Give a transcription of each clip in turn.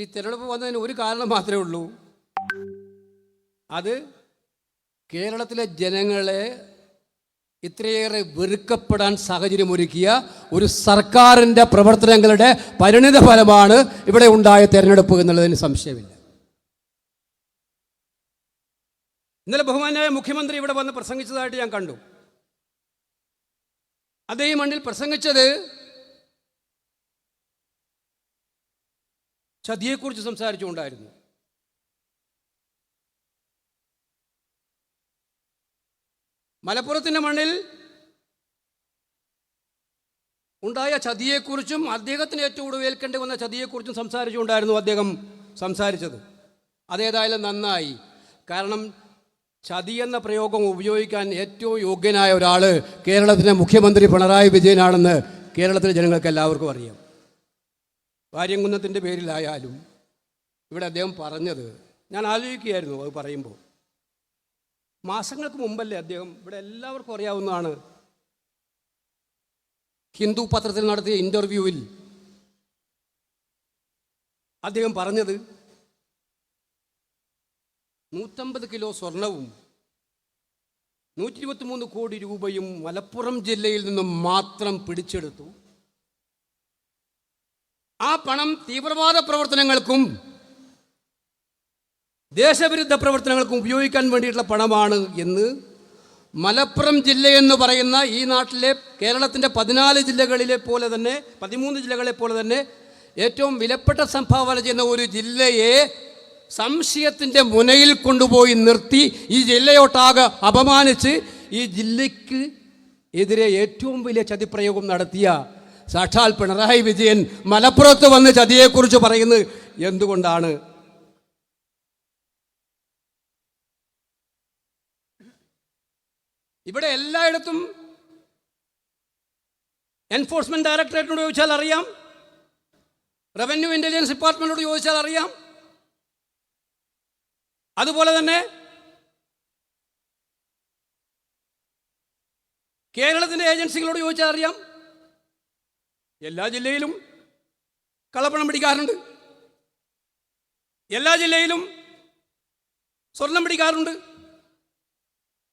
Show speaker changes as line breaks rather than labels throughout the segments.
പക്ഷെ ഈ തിരഞ്ഞെടുപ്പ് വന്നതിന് ഒരു കാരണം മാത്രമേ ഉള്ളൂ. അത് കേരളത്തിലെ ജനങ്ങളെ ഇത്രയേറെ വെറുക്കപ്പെടാൻ സാഹചര്യമൊരുക്കിയ ഒരു സർക്കാരിന്റെ പ്രവർത്തനങ്ങളുടെ പരിണിത ഫലമാണ് ഇവിടെ ഉണ്ടായ തെരഞ്ഞെടുപ്പ് എന്നുള്ളതിന് സംശയമില്ല. ഇന്നലെ ബഹുമാനായ മുഖ്യമന്ത്രി ഇവിടെ വന്ന് പ്രസംഗിച്ചതായിട്ട് ഞാൻ കണ്ടു. അതേ മണ്ണിൽ പ്രസംഗിച്ചത് ചതിയെക്കുറിച്ച് സംസാരിച്ചുകൊണ്ടായിരുന്നു. മലപ്പുറത്തിന്റെ മണ്ണിൽ ഉണ്ടായ ചതിയെക്കുറിച്ചും അദ്ദേഹത്തിന് ഏറ്റവും കൂടുതൽ ഏൽക്കേണ്ടി വന്ന ചതിയെക്കുറിച്ചും സംസാരിച്ചുകൊണ്ടായിരുന്നു അദ്ദേഹം സംസാരിച്ചത്. അതേതായാലും നന്നായി. കാരണം ചതി എന്ന പ്രയോഗം ഉപയോഗിക്കാൻ ഏറ്റവും യോഗ്യനായ ഒരാൾ കേരളത്തിലെ മുഖ്യമന്ത്രി പിണറായി വിജയനാണെന്ന് കേരളത്തിലെ ജനങ്ങൾക്ക് എല്ലാവർക്കും അറിയാം. വാര്യംകുന്നത്തിന്റെ പേരിലായാലും ഇവിടെ അദ്ദേഹം പറഞ്ഞത് ഞാൻ ആലോചിക്കുകയായിരുന്നു അത് പറയുമ്പോൾ. മാസങ്ങൾക്ക് മുമ്പല്ലേ അദ്ദേഹം ഇവിടെ എല്ലാവർക്കും അറിയാവുന്നതാണ്. ഹിന്ദു പത്രത്തിൽ നടത്തിയ ഇന്റർവ്യൂവിൽ അദ്ദേഹം പറഞ്ഞത് നൂറ്റമ്പത് കിലോ സ്വർണവും നൂറ്റി ഇരുപത്തിമൂന്ന് കോടി രൂപയും മലപ്പുറം ജില്ലയിൽ നിന്നും മാത്രം പിടിച്ചെടുത്തു. ആ പണം തീവ്രവാദ പ്രവർത്തനങ്ങൾക്കും ദേശവിരുദ്ധ പ്രവർത്തനങ്ങൾക്കും ഉപയോഗിക്കാൻ വേണ്ടിയിട്ടുള്ള പണമാണ് എന്ന് മലപ്പുറം ജില്ലയെന്ന് പറയുന്ന ഈ നാട്ടിലെ കേരളത്തിന്റെ പതിനാല് ജില്ലകളിലെ പോലെ തന്നെ പതിമൂന്ന് ജില്ലകളെ പോലെ തന്നെ ഏറ്റവും വിലപ്പെട്ട സംഭാവന ചെയ്യുന്ന ഒരു ജില്ലയെ സംശയത്തിന്റെ മുനയിൽ കൊണ്ടുപോയി നിർത്തി ഈ ജില്ലയോട്ടാകെ അപമാനിച്ച് ഈ ജില്ലയ്ക്ക് എതിരെ ഏറ്റവും വലിയ ചതിപ്രയോഗം നടത്തിയ സാക്ഷാൽ പിണറായി വിജയൻ മലപ്പുറത്ത് വന്ന് ചതിയെക്കുറിച്ച് പറയുന്നത് എന്തുകൊണ്ടാണ്? ഇവിടെ എല്ലായിടത്തും എൻഫോഴ്സ്മെന്റ് ഡയറക്ടറേറ്റിനോട് ചോദിച്ചാൽ അറിയാം. റവന്യൂ ഇന്റലിജൻസ് ഡിപ്പാർട്ട്മെന്റിനോട് ചോദിച്ചാൽ അറിയാം. അതുപോലെ തന്നെ കേരളത്തിന്റെ ഏജൻസികളോട് ചോദിച്ചാൽ അറിയാം. എല്ലാ ജില്ലയിലും കള്ളപ്പണം പിടിക്കാറുണ്ട്. എല്ലാ ജില്ലയിലും സ്വർണം പിടിക്കാറുണ്ട്.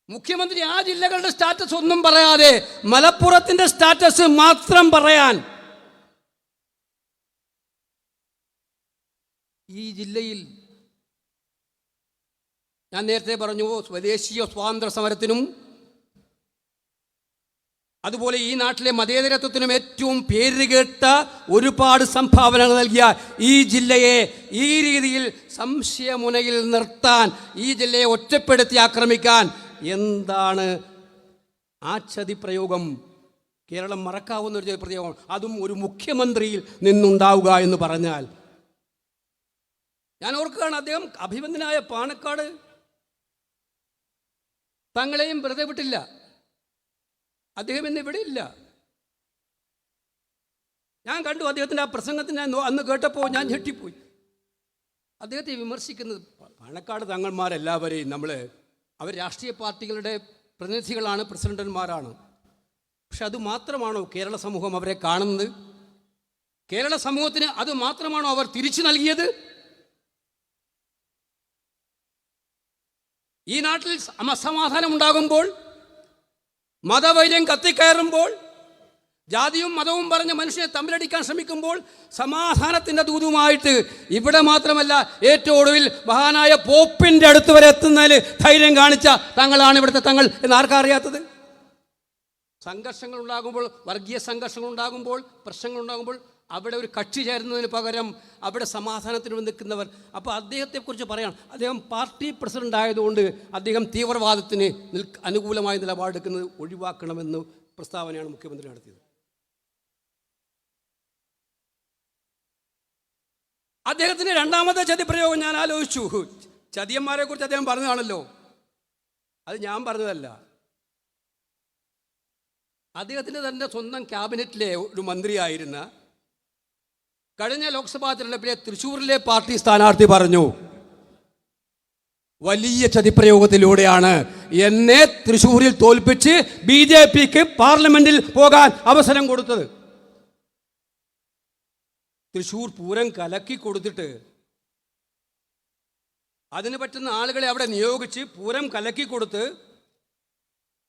മുഖ്യമന്ത്രി ആ ജില്ലകളുടെ സ്റ്റാറ്റസ് ഒന്നും പറയാതെ മലപ്പുറത്തിന്റെ സ്റ്റാറ്റസ് മാത്രം പറയാൻ ഈ ജില്ലയിൽ ഞാൻ നേരത്തെ പറഞ്ഞു സ്വദേശീയ സ്വാതന്ത്ര്യ സമരത്തിനും അതുപോലെ ഈ നാട്ടിലെ മതേതരത്വത്തിനും ഏറ്റവും പേരുകേട്ട ഒരുപാട് സംഭാവനകൾ നൽകിയ ഈ ജില്ലയെ ഈ രീതിയിൽ സംശയമുനയിൽ നിർത്താൻ ഈ ജില്ലയെ ഒറ്റപ്പെടുത്തി ആക്രമിക്കാൻ എന്താണ് ആ ചതി പ്രയോഗം? കേരളം മറക്കാവുന്ന ഒരു പ്രയോഗം. അതും ഒരു മുഖ്യമന്ത്രിയിൽ നിന്നുണ്ടാവുക എന്ന് പറഞ്ഞാൽ. ഞാൻ ഓർക്കുകയാണ് അദ്ദേഹം അഭിമന്യനായ പാണക്കാട്. തങ്ങളെയും വെറുതെ വിട്ടില്ല. അദ്ദേഹം ഇന്ന് ഇവിടെ ഇല്ല. ഞാൻ കണ്ടു അദ്ദേഹത്തിന്റെ ആ പ്രസംഗത്തിന് ഞാൻ അന്ന് കേട്ടപ്പോൾ ഞാൻ ഞെട്ടിപ്പോയി. അദ്ദേഹത്തെ വിമർശിക്കുന്നത് പാണക്കാട് തങ്ങന്മാരെല്ലാവരെയും നമ്മൾ അവർ രാഷ്ട്രീയ പാർട്ടികളുടെ പ്രതിനിധികളാണ് പ്രസിഡന്റന്മാരാണ്. പക്ഷെ അത് മാത്രമാണോ കേരള സമൂഹം അവരെ കാണുന്നത്? കേരള സമൂഹത്തിന് അത് മാത്രമാണോ അവർ തിരിച്ചു നൽകിയത്? ഈ നാട്ടിൽ അസമാധാനം ഉണ്ടാകുമ്പോൾ മതവൈര്യം കത്തിക്കയറുമ്പോൾ ജാതിയും മതവും പറഞ്ഞ് മനുഷ്യനെ തമ്മിലടിക്കാൻ ശ്രമിക്കുമ്പോൾ സമാധാനത്തിന്റെ ദൂതുമായിട്ട് ഇവിടെ മാത്രമല്ല ഏറ്റവും ഒടുവിൽ മഹാനായ പോപ്പിന്റെ അടുത്ത് വരെ എത്തുന്നതിൽ ധൈര്യം കാണിച്ച തങ്ങളാണ് ഇവിടുത്തെ തങ്ങൾ. എന്ന് ആർക്കറിയാത്തത് സംഘർഷങ്ങൾ ഉണ്ടാകുമ്പോൾ വർഗീയ സംഘർഷങ്ങൾ ഉണ്ടാകുമ്പോൾ പ്രശ്നങ്ങൾ ഉണ്ടാകുമ്പോൾ അവിടെ ഒരു കക്ഷി ചേരുന്നതിന് പകരം അവിടെ സമാധാനത്തിന് നിൽക്കുന്നവർ. അപ്പോൾ അദ്ദേഹത്തെക്കുറിച്ച് പറയാം അദ്ദേഹം പാർട്ടി പ്രസിഡന്റ് ആയതുകൊണ്ട് അദ്ദേഹം തീവ്രവാദത്തിന് അനുകൂലമായ നിലപാടെടുക്കുന്നത് ഒഴിവാക്കണമെന്ന് പ്രസ്താവനയാണ് മുഖ്യമന്ത്രി നടത്തിയത്. അദ്ദേഹത്തിന്റെ രണ്ടാമത്തെ ചതിപ്രയോഗം ഞാൻ ആലോചിച്ചു. ചതിയന്മാരെ കുറിച്ച് അദ്ദേഹം പറഞ്ഞതാണല്ലോ. അത് ഞാൻ പറഞ്ഞതല്ല. അദ്ദേഹത്തിന്റെ തന്നെ സ്വന്തം ക്യാബിനറ്റിലെ ഒരു മന്ത്രിയായിരുന്ന കഴിഞ്ഞ ലോക്സഭാ തെരഞ്ഞെടുപ്പിലെ തൃശൂരിലെ പാർട്ടി സ്ഥാനാർത്ഥി പറഞ്ഞു വലിയ ചതിപ്രയോഗത്തിലൂടെയാണ് എന്നെ തൃശൂരിൽ തോൽപ്പിച്ച് ബി ജെ പിക്ക് പാർലമെന്റിൽ പോകാൻ അവസരം കൊടുത്തത്. തൃശൂർ പൂരം കലക്കി കൊടുത്തിട്ട് അതിന് പറ്റുന്ന ആളുകളെ അവിടെ നിയോഗിച്ച് പൂരം കലക്കി കൊടുത്ത്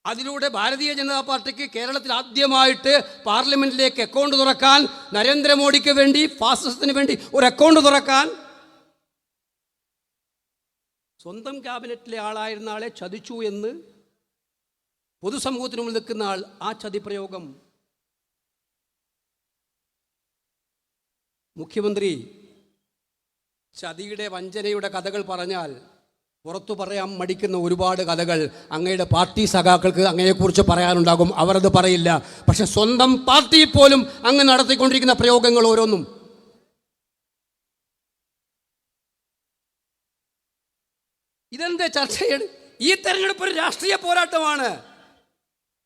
അതിലൂടെ ഭാരതീയ ജനതാ പാർട്ടിക്ക് കേരളത്തിൽ ആദ്യമായിട്ട് പാർലമെന്റിലേക്ക് അക്കൗണ്ട് തുറക്കാൻ നരേന്ദ്രമോദിക്ക് വേണ്ടി ഫാസിസത്തിന് വേണ്ടി ഒരു അക്കൗണ്ട് തുറക്കാൻ. സ്വന്തം ക്യാബിനറ്റിലെ ആളായിരുന്ന ആളെ ചതിച്ചു എന്ന് പൊതുസമൂഹത്തിന് മുന്നിൽ നിൽക്കുന്ന ആൾ ആ ചതിപ്രയോഗം മുഖ്യമന്ത്രി ചതിയുടെ വഞ്ചനയുടെ കഥകൾ പറഞ്ഞാൽ പുറത്തു പറയാൻ മടിക്കുന്ന ഒരുപാട് കഥകൾ അങ്ങയുടെ പാർട്ടി സഖാക്കൾക്ക് അങ്ങയെക്കുറിച്ച് പറയാനുണ്ടാകും. അവരത് പറയില്ല. പക്ഷെ സ്വന്തം പാർട്ടി പോലും അങ്ങ് നടത്തിക്കൊണ്ടിരിക്കുന്ന പ്രയോഗങ്ങൾ ഓരോന്നും. ഇതെന്ത് ചർച്ചയാണ്? ഈ തെരഞ്ഞെടുപ്പ് ഒരു രാഷ്ട്രീയ പോരാട്ടമാണ്.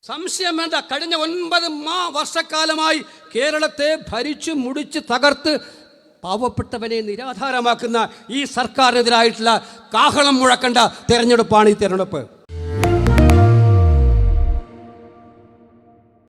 സംശയം വേണ്ട. കഴിഞ്ഞ ഒൻപത് മാ വർഷക്കാലമായി കേരളത്തെ ഭരിച്ചു മുടിച്ച് തകർത്ത് പാവപ്പെട്ടവനെ നിരാധാരമാക്കുന്ന ഈ സർക്കാരിനെതിരായിട്ടുള്ള കാഹളം മുഴക്കേണ്ട തെരഞ്ഞെടുപ്പാണ് ഈ തെരഞ്ഞെടുപ്പ്.